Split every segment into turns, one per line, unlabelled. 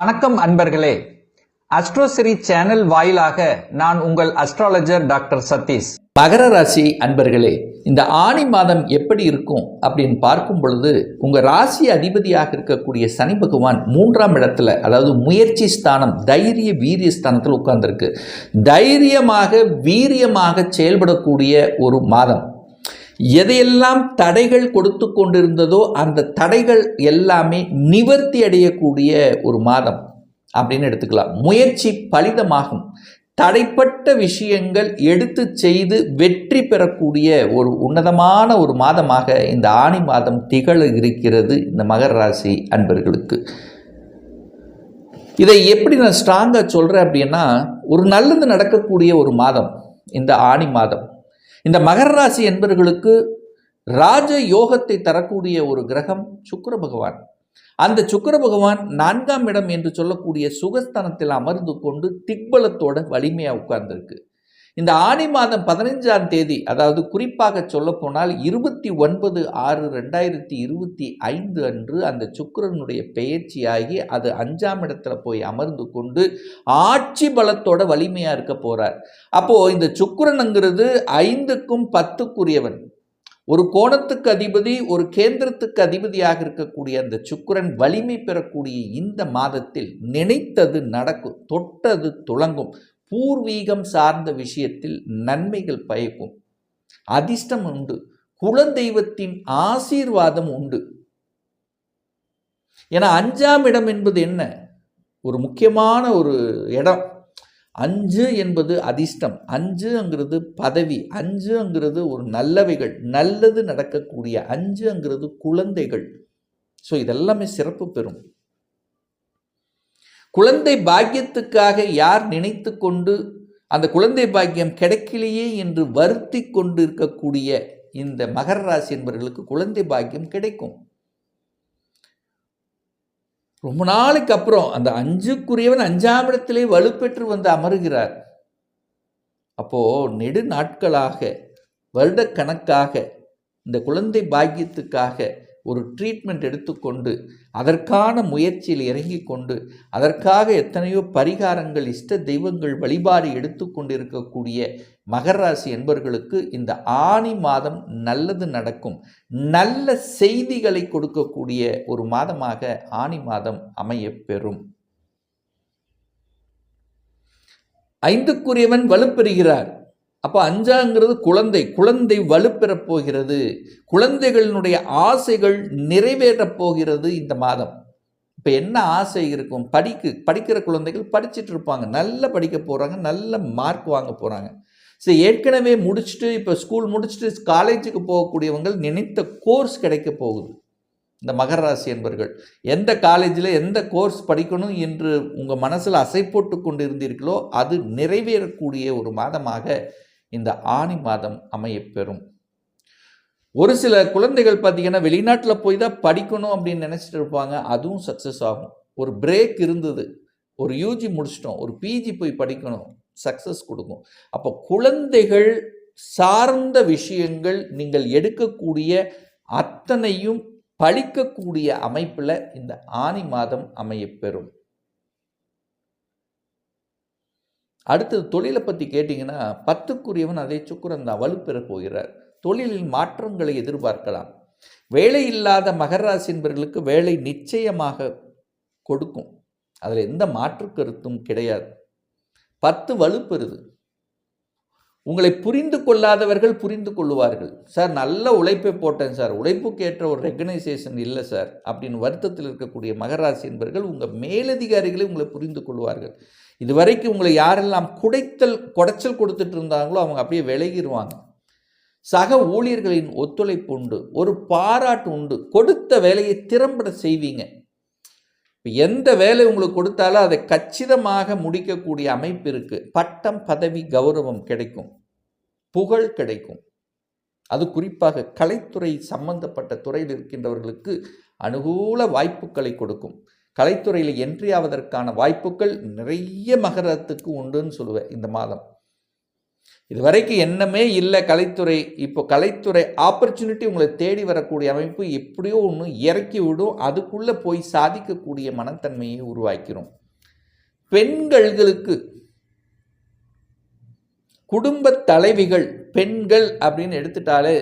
வணக்கம் அன்பர்களே. அஸ்ட்ரோசிரி சேனல் வாயிலாக நான் உங்கள் அஸ்ட்ராலஜர் டாக்டர் சதீஷ்.
மகர ராசி அன்பர்களே இந்த ஆணி மாதம் எப்படி இருக்கும் அப்படின்னு பார்க்கும் பொழுது உங்கள் ராசி அதிபதியாக இருக்கக்கூடிய சனி பகவான் மூன்றாம் இடத்துல அதாவது முயற்சி ஸ்தானம் தைரிய வீரிய ஸ்தானத்தில் உட்கார்ந்துருக்கு. தைரியமாக வீரியமாக செயல்படக்கூடிய ஒரு மாதம். எதையெல்லாம் தடைகள் கொடுத்து கொண்டிருந்ததோ அந்த தடைகள் எல்லாமே நிவர்த்தி அடையக்கூடிய ஒரு மாதம் அப்படின்னு எடுத்துக்கலாம். முயற்சி பலிதமாகும். தடைப்பட்ட விஷயங்கள் எடுத்து செய்து வெற்றி பெறக்கூடிய ஒரு உன்னதமான ஒரு மாதமாக இந்த ஆணி மாதம் திகழ இருக்கிறது இந்த மகர ராசி அன்பர்களுக்கு. இதை எப்படி நான் ஸ்ட்ராங்காக சொல்கிறேன் அப்படின்னா ஒரு நல்லது நடக்கக்கூடிய ஒரு மாதம் இந்த ஆணி மாதம். இந்த மகர ராசி என்பவர்களுக்கு ராஜ யோகத்தை தரக்கூடிய ஒரு கிரகம் சுக்கிர பகவான். அந்த சுக்கர பகவான் நான்காம் இடம் என்று சொல்லக்கூடிய சுகஸ்தானத்தில் அமர்ந்து கொண்டு திக்பலத்தோட வலிமையாக உட்கார்ந்துருக்கு. இந்த ஆணி மாதம் பதினைஞ்சாம் தேதி அதாவது குறிப்பாக சொல்லப்போனால் இருபத்தி ஒன்பது ஆறு ரெண்டாயிரத்தி இருபத்தி ஐந்து அன்று அந்த சுக்கிரனுடைய பெயர்ச்சியாகி அது அஞ்சாம் இடத்துல போய் அமர்ந்து கொண்டு ஆட்சி பலத்தோட வலிமையாக இருக்க போகிறார் அப்போது இந்த சுக்கரனுங்கிறது ஐந்துக்கும் பத்துக்குரியவன். ஒரு கோணத்துக்கு அதிபதி ஒரு கேந்திரத்துக்கு அதிபதியாக இருக்கக்கூடிய அந்த சுக்கரன் வலிமை பெறக்கூடிய இந்த மாதத்தில் நினைத்தது நடக்கும் தொட்டது துளங்கும். பூர்வீகம் சார்ந்த விஷயத்தில் நன்மைகள் பயக்கும். அதிர்ஷ்டம் உண்டு. குலதெய்வத்தின் ஆசீர்வாதம் உண்டு. ஏன்னா அஞ்சாம் இடம் என்பது என்ன? ஒரு முக்கியமான ஒரு இடம். அஞ்சு என்பது அதிர்ஷ்டம். அஞ்சுங்கிறது பதவி. அஞ்சுங்கிறது ஒரு நல்லவைகள். நல்லது நடக்கக்கூடிய அஞ்சுங்கிறது குழந்தைகள். ஸோ இதெல்லாமே சிறப்பு பெறும். குழந்தை பாக்கியத்துக்காக யார் நினைத்து கொண்டு அந்த குழந்தை பாக்கியம் கிடைக்கலையே என்று வருத்தி கொண்டு இருக்கக்கூடிய இந்த மகர ராசி என்பவர்களுக்கு குழந்தை பாக்கியம் கிடைக்கும். ரொம்ப நாளைக்கு அப்புறம் அந்த அஞ்சுக்குரியவன் அஞ்சாம் இடத்திலே வலுப்பெற்று வந்து அமருகிறார். அப்போ நெடு நாட்களாக வருடக்கணக்காக இந்த குழந்தை பாக்கியத்துக்காக ஒரு ட்ரீட்மெண்ட் எடுத்துக்கொண்டு அதற்கான முயற்சியில் இறங்கி கொண்டு அதற்காக எத்தனையோ பரிகாரங்கள் இஷ்ட தெய்வங்கள் வழிபாடு எடுத்துக்கொண்டிருக்கக்கூடிய மகராசி என்பவர்களுக்கு இந்த ஆணி மாதம் நல்லது நடக்கும். நல்ல செய்திகளை கொடுக்கக்கூடிய ஒரு மாதமாக ஆணி மாதம் அமையப்பெறும். ஐந்துக்குரியவன் வலுப்பெறுகிறார். அப்போ அஞ்சாங்கிறது குழந்தை குழந்தை வலுப்பெறப் போகிறது. குழந்தைகளினுடைய ஆசைகள் நிறைவேறப் போகிறது இந்த மாதம். இப்போ என்ன ஆசை இருக்கும்? படிக்கு படிக்கிற குழந்தைகள் படிச்சுட்டு இருப்பாங்க. நல்லா படிக்க போகிறாங்க நல்ல மார்க் வாங்க போகிறாங்க சரி ஏற்கனவே முடிச்சுட்டு இப்போ ஸ்கூல் முடிச்சுட்டு காலேஜுக்கு போகக்கூடியவங்கள் நினைத்த கோர்ஸ் கிடைக்க போகுது. இந்த மகர ராசி என்பர்கள். எந்த காலேஜில் எந்த கோர்ஸ் படிக்கணும் என்று உங்கள் மனசில் அசை போட்டு கொண்டு இருந்தீர்களோ அது நிறைவேறக்கூடிய ஒரு மாதமாக இந்த ஆணி மாதம் அமையப்பெறும். ஒரு சில குழந்தைகள் பார்த்தீங்கன்னா வெளிநாட்டில் போய் தான் படிக்கணும் அப்படின்னு நினச்சிட்டு இருப்பாங்க. அதுவும் சக்ஸஸ் ஆகும். ஒரு பிரேக் இருந்தது. ஒரு யூஜி முடிச்சிட்டோம். ஒரு பிஜி போய் படிக்கணும். சக்ஸஸ் கொடுக்கும். அப்போ குழந்தைகள் சார்ந்த விஷயங்கள் நீங்கள் எடுக்கக்கூடிய அத்தனையும் பழிக்கக்கூடிய அமைப்பில் இந்த ஆணி மாதம் அமையப்பெறும். அடுத்தது தொழிலை பற்றி கேட்டிங்கன்னா பத்துக்குரியவன் அதே சுக்குரன் தான் வலுப்பெற போகிறார். தொழிலில் மாற்றங்களை எதிர்பார்க்கலாம். வேலை இல்லாத மகராசி என்பவர்களுக்கு வேலை நிச்சயமாக கொடுக்கும். அதில் எந்த மாற்று கருத்தும் கிடையாது. பத்து வலுப்பெறுது. உங்களை புரிந்து கொள்ளாதவர்கள் புரிந்து கொள்ளுவார்கள். சார் நல்ல உழைப்பை போட்டேன் சார். உழைப்புக்கு ஏற்ற ஒரு ரெகனைசேஷன் இல்லை சார். அப்படின்னு வருத்தத்தில் இருக்கக்கூடிய மகராசி என்பவர்கள் உங்கள் மேலதிகாரிகளை உங்களை புரிந்து கொள்வார்கள். இதுவரைக்கும் உங்களை யாரெல்லாம் குடைத்தல் குடைச்சல் கொடுத்துட்டு இருந்தாங்களோ அவங்க அப்படியே விலகிடுவாங்க சக ஊழியர்களின் ஒத்துழைப்பு உண்டு ஒரு பாராட்டு உண்டு. கொடுத்த வேலையை திறம்பட செய்வீங்க. இப்போ எந்த வேலை உங்களுக்கு கொடுத்தாலும் அதை கச்சிதமாக முடிக்கக்கூடிய அமைப்பு இருக்குது பட்டம் பதவி கௌரவம் கிடைக்கும். புகழ் கிடைக்கும். அது குறிப்பாக கலைத்துறை சம்பந்தப்பட்ட துறையில் இருக்கின்றவர்களுக்கு அனுகூல வாய்ப்புகளை கொடுக்கும். கலைத்துறையில் என்ட்ரி ஆவதற்கான வாய்ப்புகள் நிறைய மகரத்துக்கு உண்டுன்னு சொல்லுவேன் இந்த மாதம். இது வரைக்கும் என்னமே இல்லை கலைத்துறை. இப்போ கலைத்துறை ஆப்பர்ச்சுனிட்டி உங்களை தேடி வரக்கூடிய அமைப்பு எப்படியோ ஒன்று இறக்கி விடும். அதுக்குள்ளே போய் சாதிக்கக்கூடிய மனத்தன்மையை உருவாக்கிறோம். பெண்களுக்கு குடும்ப தலைவிகள் பெண்கள் அப்படின்னு எடுத்துட்டாலே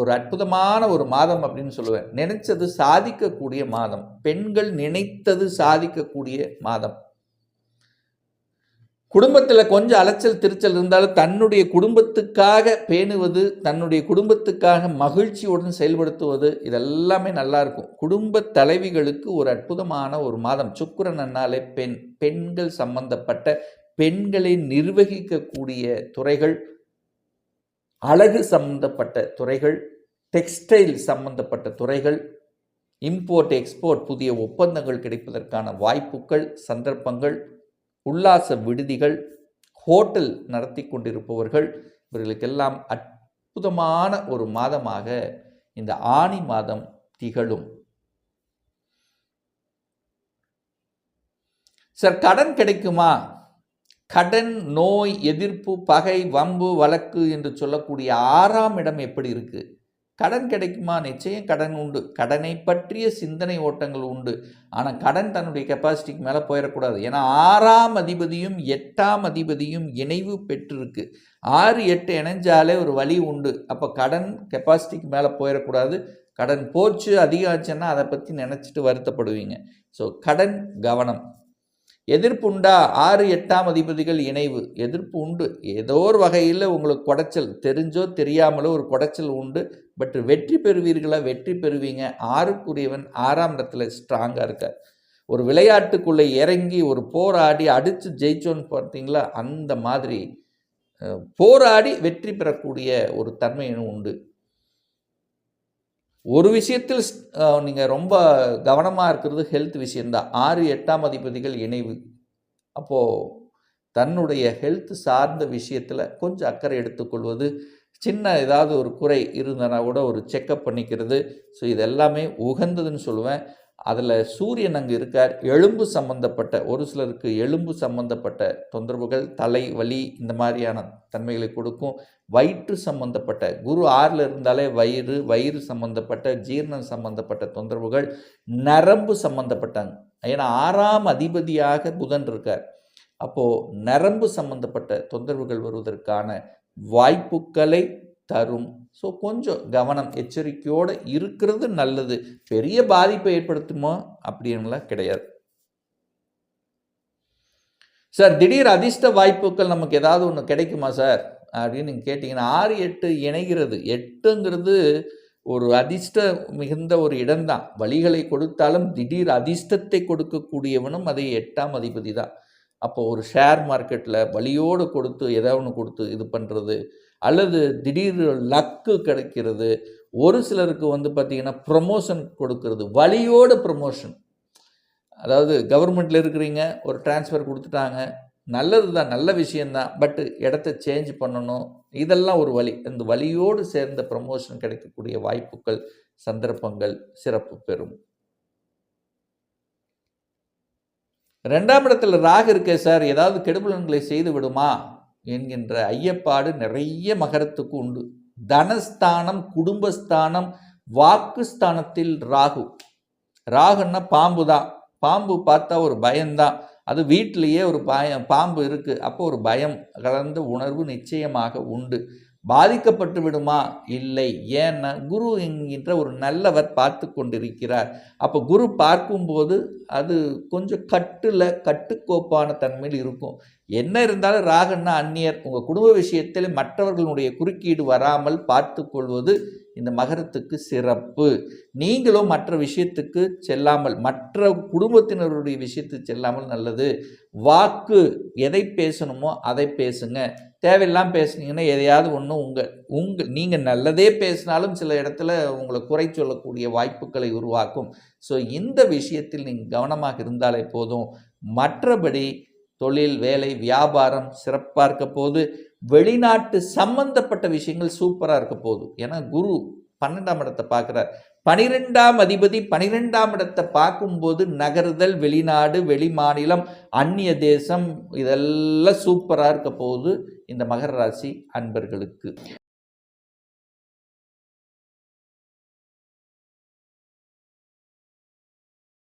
ஒரு அற்புதமான ஒரு மாதம் அப்படின்னு சொல்லுவேன். நினைச்சது சாதிக்கக்கூடிய மாதம். பெண்கள் நினைத்தது சாதிக்கக்கூடிய மாதம். குடும்பத்தில் கொஞ்சம் அலைச்சல் திருச்சல் இருந்தாலும் தன்னுடைய குடும்பத்துக்காக பேணுவது தன்னுடைய குடும்பத்துக்காக மகிழ்ச்சியுடன் செயல்படுத்துவது இதெல்லாமே நல்லா இருக்கும். குடும்ப தலைவிகளுக்கு ஒரு அற்புதமான ஒரு மாதம். சுக்கரன் அண்ணாலே பெண் பெண்கள் சம்பந்தப்பட்ட பெண்களை நிர்வகிக்கக்கூடிய துறைகள் அழகு சம்பந்தப்பட்ட துறைகள் டெக்ஸ்டைல் சம்பந்தப்பட்ட துறைகள் இம்போர்ட் எக்ஸ்போர்ட் புதிய ஒப்பந்தங்கள் கிடைப்பதற்கான வாய்ப்புகள் சந்தர்ப்பங்கள் உல்லாச விடுதிகள் ஹோட்டல் நடத்தி கொண்டிருப்பவர்கள் இவர்களுக்கெல்லாம் அற்புதமான ஒரு மாதமாக இந்த ஆணி மாதம் திகழும். சார் கடன் கிடைக்குமா? கடன் நோய் எதிர்ப்பு பகை வம்பு வழக்கு என்று சொல்லக்கூடிய ஆறாம் இடம் எப்படி இருக்குது கடன் கிடைக்குமா? நிச்சயம் கடன் உண்டு. கடனை பற்றிய சிந்தனை ஓட்டங்கள் உண்டு. ஆனால் கடன் தன்னுடைய கெப்பாசிட்டிக்கு மேலே போயிடக்கூடாது. ஏன்னா ஆறாம் அதிபதியும் எட்டாம் அதிபதியும் இணைவு பெற்றிருக்கு. ஆறு எட்டு இணைஞ்சாலே ஒரு வழி உண்டு. அப்போ கடன் கெப்பாசிட்டிக்கு மேலே போயிடக்கூடாது. கடன் போச்சு அதிகம் ஆச்சுன்னா அதை பற்றி நினச்சிட்டு வருத்தப்படுவீங்க. ஸோ கடன் கவனம். எதிர்ப்பு உண்டா? ஆறு எட்டாம் அதிபதிகள் இணைவு. எதிர்ப்பு உண்டு. ஏதோ ஒரு வகையில் உங்களுக்கு குடைச்சல். தெரிஞ்சோ தெரியாமலோ ஒரு குடைச்சல் உண்டு. பட் வெற்றி பெறுவீர்களா? வெற்றி பெறுவீங்க. ஆறுக்குரியவன் ஆறாம் இடத்துல ஸ்ட்ராங்காக இருக்கார். ஒரு விளையாட்டுக்குள்ளே இறங்கி ஒரு போராடி அடித்து ஜெயிச்சோன்னு பார்த்தீங்களா? அந்த மாதிரி போராடி வெற்றி பெறக்கூடிய ஒரு தன்மையும் உண்டு. ஒரு விஷயத்தில் நீங்கள் ரொம்ப கவனமாக இருக்கிறது ஹெல்த் விஷயந்தான் ஆறு எட்டாம் அதிபதிகள் இணைவு. அப்போது தன்னுடைய ஹெல்த் சார்ந்த விஷயத்தில் கொஞ்சம் அக்கறை எடுத்துக்கொள்வது சின்ன ஏதாவது ஒரு குறை இருந்தனா கூட ஒரு செக்கப் பண்ணிக்கிறது. ஸோ இது எல்லாமே உகந்ததுன்னு சொல்லுவேன். அதில் சூரியன் அங்கே இருக்கார். எலும்பு சம்பந்தப்பட்ட ஒரு சிலருக்கு எலும்பு சம்பந்தப்பட்ட தொந்தரவுகள் தலை வலி இந்த மாதிரியான தன்மைகளை கொடுக்கும். வயிற்று சம்பந்தப்பட்ட குரு ஆறில் இருந்தாலே வயிறு வயிறு சம்பந்தப்பட்ட ஜீரணம் சம்பந்தப்பட்ட தொந்தரவுகள் நரம்பு சம்பந்தப்பட்டாங்க ஏன்னா ஆறாம் அதிபதியாக புதன் இருக்கார். அப்போது நரம்பு சம்பந்தப்பட்ட தொந்தரவுகள் வருவதற்கான வாய்ப்புகளை தரும். ஸோ கொஞ்சம் கவனம் எச்சரிக்கையோடு இருக்கிறது நல்லது. பெரிய பாதிப்பை ஏற்படுத்துமோ அப்படின்லாம் கிடையாது. சார் திடீர் அதிர்ஷ்ட வாய்ப்புகள் நமக்கு ஏதாவது ஒன்று கிடைக்குமா சார் அப்படின்னு நீங்கள் கேட்டிங்கன்னா ஆறு எட்டு இணைகிறது. எட்டுங்கிறது ஒரு அதிர்ஷ்ட மிகுந்த ஒரு இடம்தான். வழிகளை கொடுத்தாலும் திடீர் அதிர்ஷ்டத்தை கொடுக்கக்கூடியவனும் அதை எட்டாம் அதிபதி தான் அப்போ ஒரு ஷேர் மார்க்கெட்டில் வழியோடு கொடுத்து ஏதோ ஒன்று கொடுத்து இது பண்ணுறது அல்லது திடீர் லக்கு கிடைக்கிறது ஒரு சிலருக்கு வந்து பார்த்திங்கன்னா ப்ரொமோஷன் கொடுக்கறது வழியோடு ப்ரொமோஷன் அதாவது கவர்மெண்ட்டில் இருக்கிறீங்க ஒரு டிரான்ஸ்ஃபர் கொடுத்துட்டாங்க நல்லது தான் நல்ல விஷயந்தான் பட்டு இடத்த சேஞ்ச் பண்ணணும் இதெல்லாம் ஒரு வழி. இந்த வழியோடு சேர்ந்த ப்ரமோஷன் கிடைக்கக்கூடிய வாய்ப்புகள் சந்தர்ப்பங்கள் சிறப்பு பெறும். ரெண்டாம் இடத்துல ராகு இருக்கே சார் ஏதாவது கெடுபலன்களை செய்து விடுமா? என்கின்ற ஐயப்பாடு நிறைய மகரத்துக்கு உண்டு. தனஸ்தானம் குடும்பஸ்தானம் வாக்குஸ்தானத்தில் ராகு. ராகுன்னா பாம்பு தான் பாம்பு பார்த்தா ஒரு பயம்தான். அது வீட்டிலேயே ஒரு பயம் பாம்பு இருக்குது அப்போ ஒரு பயம் கலந்த உணர்வு நிச்சயமாக உண்டு. பாதிக்கப்பட்டு விடுமா? இல்லை. ஏன்னா குரு என்கின்ற ஒரு நல்லவர் பார்த்து கொண்டிருக்கிறார். அப்போ குரு பார்க்கும்போது அது கொஞ்சம் கட்டில் கட்டுக்கோப்பான தன்மையில் இருக்கும். என்ன இருந்தாலும் ராகன்னா அந்நியர் உங்கள் குடும்ப விஷயத்தில் மற்றவர்களுடைய குறுக்கீடு வராமல் பார்த்து கொள்வது இந்த மகரத்துக்கு சிறப்பு. நீங்களும் மற்ற விஷயத்துக்கு செல்லாமல் மற்ற குடும்பத்தினருடைய விஷயத்துக்கு செல்லாமல் நல்லது. வாக்கு எதை பேசணுமோ அதை பேசுங்க. தேவையில்லாம் பேசுனீங்கன்னா எதையாவது ஒன்று உங்கள் உங்கள் நீங்கள் நல்லதே பேசினாலும் சில இடத்துல உங்களை குறை சொல்லக்கூடிய வாய்ப்புகளை உருவாக்கும். ஸோ இந்த விஷயத்தில் நீங்கள் கவனமாக இருந்தாலே போதும். மற்றபடி தொழில் வேலை வியாபாரம் சிறப்பாக இருக்க போது வெளிநாட்டு சம்பந்தப்பட்ட விஷயங்கள் சூப்பராக இருக்க போகுது. ஏன்னா குரு பன்னெண்டாம் இடத்தை பார்க்குறார். பனிரெண்டாம் அதிபதி பனிரெண்டாம் இடத்தை பார்க்கும்போது நகர்தல் வெளிநாடு வெளிமாநிலம் அந்நிய தேசம் இதெல்லாம் சூப்பராக இருக்க போகுது. இந்த மகர ராசி அன்பர்களுக்கு.